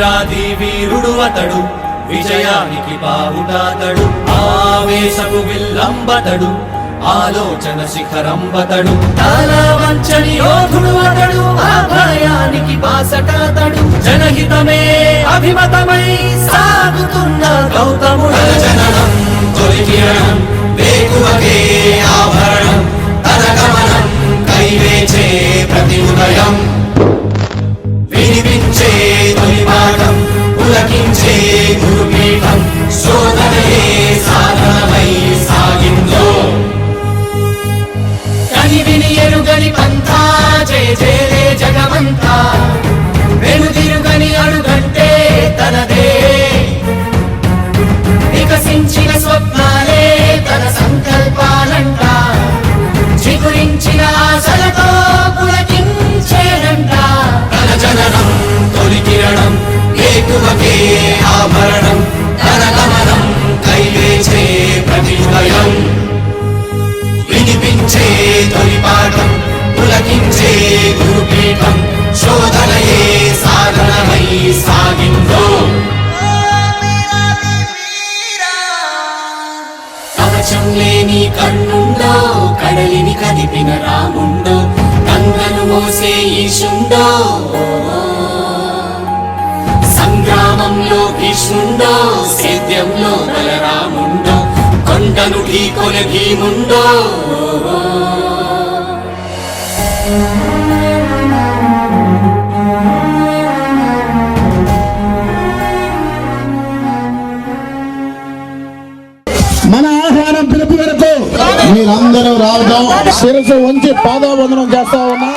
వీరాది వీరుడు అతడు విజయానికి బావుటాతడు ఆవేశపు విల్లంబతడు ఆలోచన శిఖరంబతడు. తల వంచని యోధుడు అతడు ఆ భయానికి బాసటాతడు. జనహితమే అభిమతమై సాగుతున్న గౌతముడు. జననం తొలికిరణం వేకువకే ఆభరణం తన గమనం కైవేచే ప్రతి ఉదయం. కదిపిన రాముండో గంగను మోసే ఈశుండో. సంగ్రామంలో భీష్ముండో సేద్యంలో బలరాముండో కొండను ఢీకొన భీముండో. మీరందరూ రావడం శిరసు వంచి పాదావందనం చేస్తా ఉన్నా.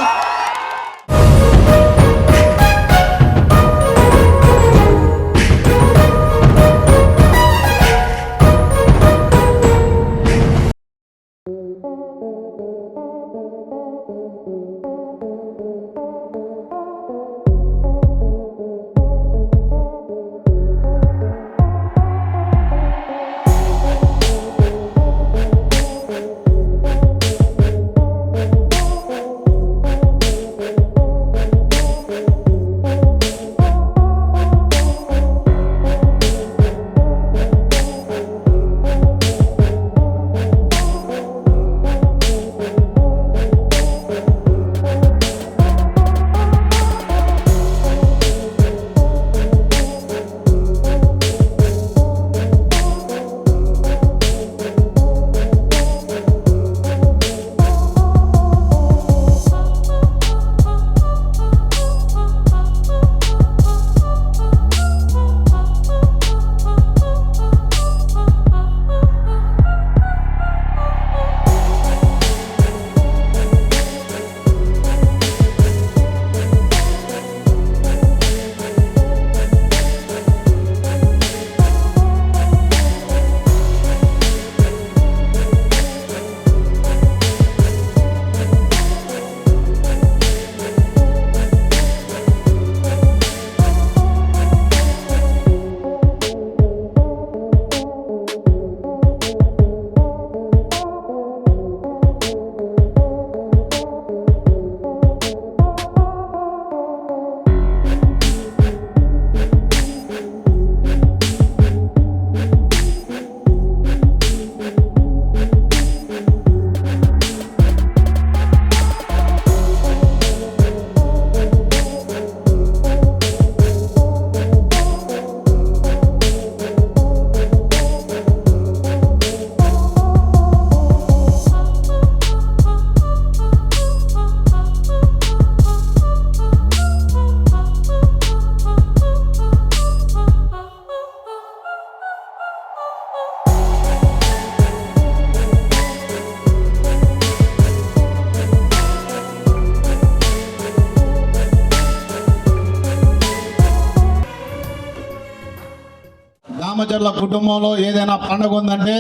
దామచర్ల కుటుంబంలో ఏదైనా పండగ ఉందంటే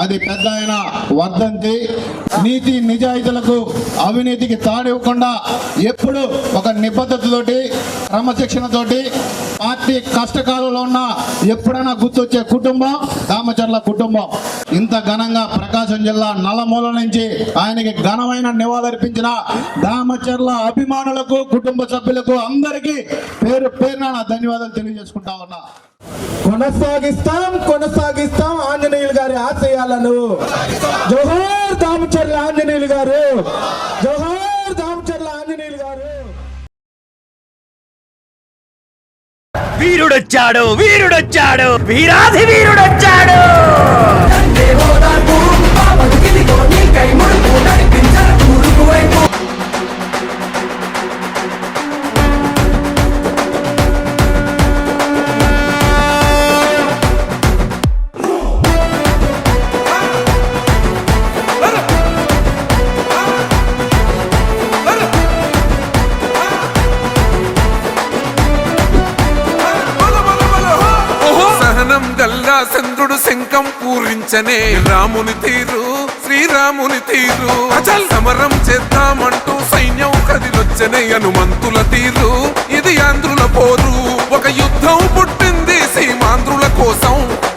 అది పెద్ద ఆయన వర్ధంతి. నీతి నిజాయితీలకు అవినీతికి తాడివ్వకుండా ఎప్పుడు ఒక నిబద్ధతతోటి క్రమశిక్షణతోటి పార్టీ కష్టకాలంలో ఉన్న ఎప్పుడైనా గుర్తొచ్చే కుటుంబం రామచర్ల కుటుంబం. ఇంత ఘనంగా ప్రకాశం జిల్లా నల్లమూల నుంచి ఆయనకి ఘనమైన నివాళులర్పించిన రామచర్ల అభిమానులకు కుటుంబ సభ్యులకు అందరికీ పేరు పేరున ధన్యవాదాలు తెలియజేసుకుంటా ఉన్నా. కొనసాగిస్తాం కొనసాగిస్తాం ఆంజనేయులు గారి ఆశయాలను. జోహార్ దామచర్ల ఆంజనేయులు గారు. జోహార్ దామచర్ల ఆంజనేయులు గారు. వీరుడొచ్చాడు వీరుడొచ్చాడు. వీరాధి వీరుడొచ్చాడు శంఖం పూరించనే. రాముని తీరు శ్రీరాముని తీరు. అచల్! సమరం చేద్దామంటూ సైన్యం కదిలొచ్చనే హనుమంతుల తీరు. ఇది ఆంధ్రుల పోరు. ఒక యుద్ధం పుట్టింది సీమాంధ్రుల కోసం.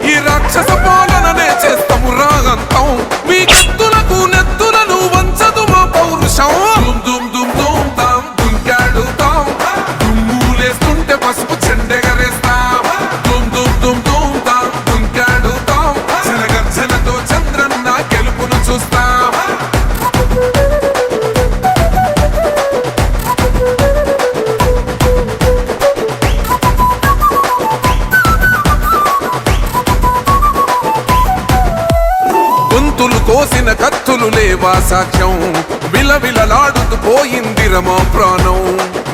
ఈ రాక్షస పాలననే చేస్తాము రాగంతం. మీ కత్తులకు నెత్తులను వంచదు మా పౌరుషం. దుమ్ దుమ్ దుమ్ దుమ్ తాం దుంకాడు తాం దుమ్ములేస్తుంటే పసుపు కత్తులు సాక్ష్యం విలవిలలాడుతూ పోయింది రమా ప్రాణం.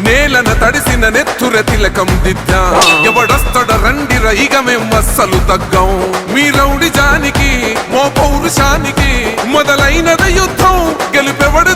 నేలన తడిసిన నెత్తుర తిలకం దిద్దా. ఎవడొస్తడ రండి రైగ మేం అస్సలు తగ్గం. మీ రౌడి జానికి మో పౌరుషానికి మొదలైనది యుద్ధం. గెలుపెవడ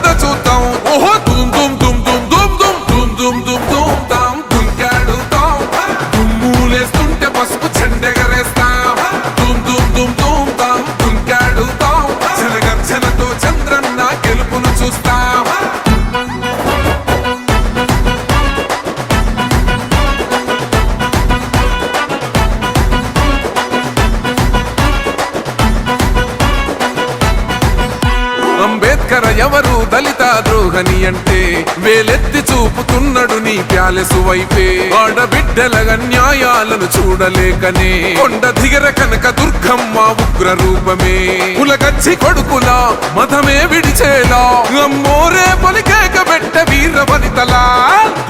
ప్యాలెసు వైపే ఆడబిడ్డల అన్యాయాలను చూడలేకనే కొండ దిగర కనక దుర్గమ్మ ఉగ్ర రూపమే కులగచ్చి కొడుకులా మతమే విడిచేలా అమ్మోరే పొలికేక పెట్ట వీర వనితలా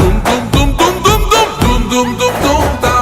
దుమ్ దుమ్ దుమ్ దుమ్ దుమ్ దుమ్ దుమ్ దుమ్ దుమ్ దుమ్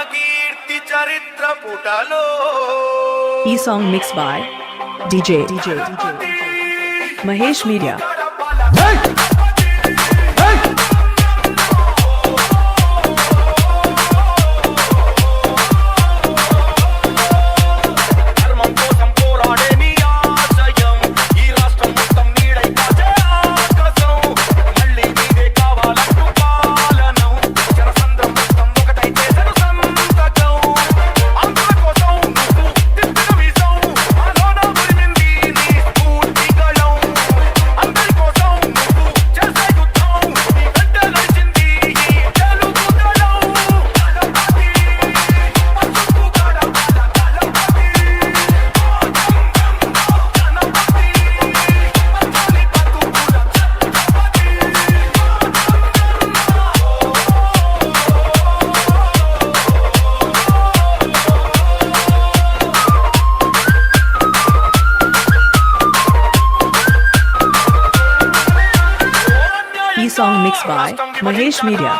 ఘనకీర్తి చరిత్ర పుటలో E song mixed by DJ DJ DJ Mahesh Media шмеля.